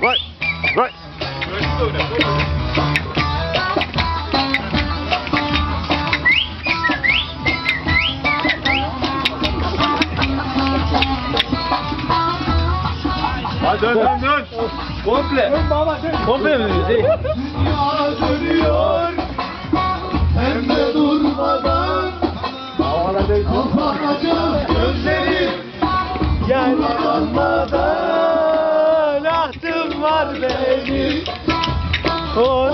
Vay. Vay. Hadi dön dön dön. Komple. Komple mi? Dünya dönüyor hem de durmadan kapanacak gözlerim var benim. O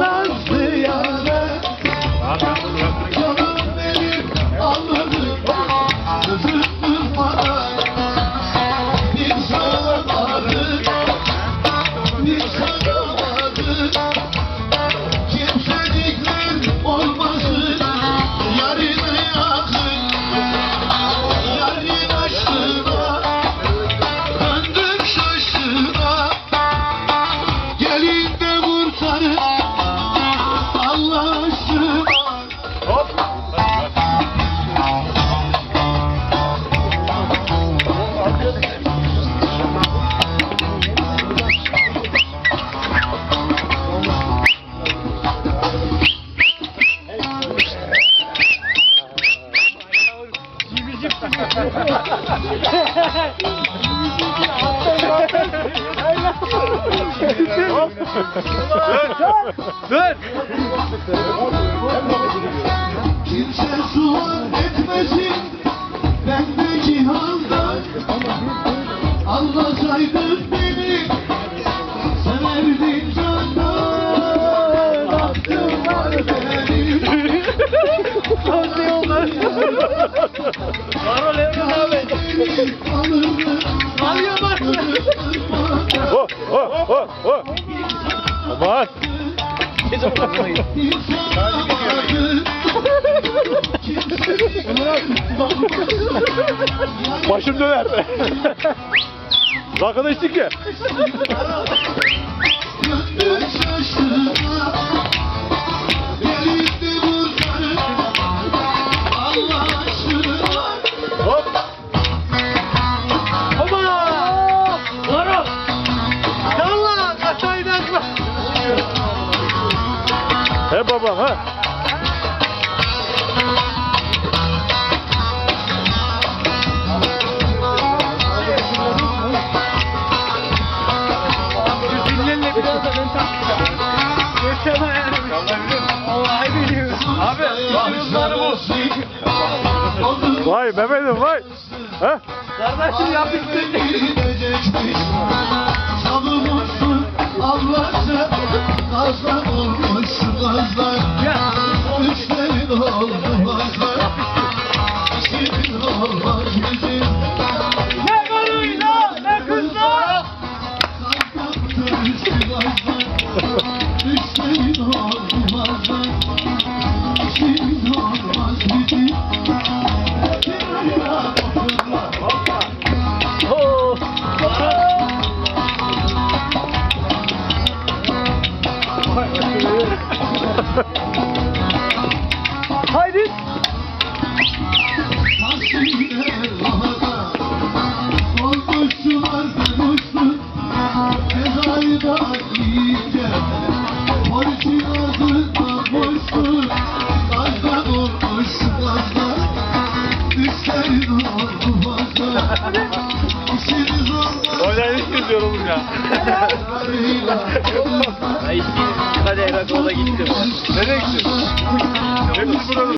Hop. Dön. Dön. Abi. Alırım Alıyor bak. Oh, oh, oh, oh. Aman. Başım döner. Rakıda içtik ya. He babam ha. Dinlenle biraz da ben takacağım. Yaşama yani. Vallahi biliyorum. Abi, bağımsızları bu. Vay Mehmet'im vay. Ha? Kardeşim yapıştır. Çalınmışsın Allah'ça Cezayı da yiyince Polisin ağzından boşsun Gazdan olmuş gazlar Düşlerin oldu fazla İşiniz olmaz Oynayın hiç diyorum ya. Ay, hadi Erakoğlu'na gittim. Nereye gittin?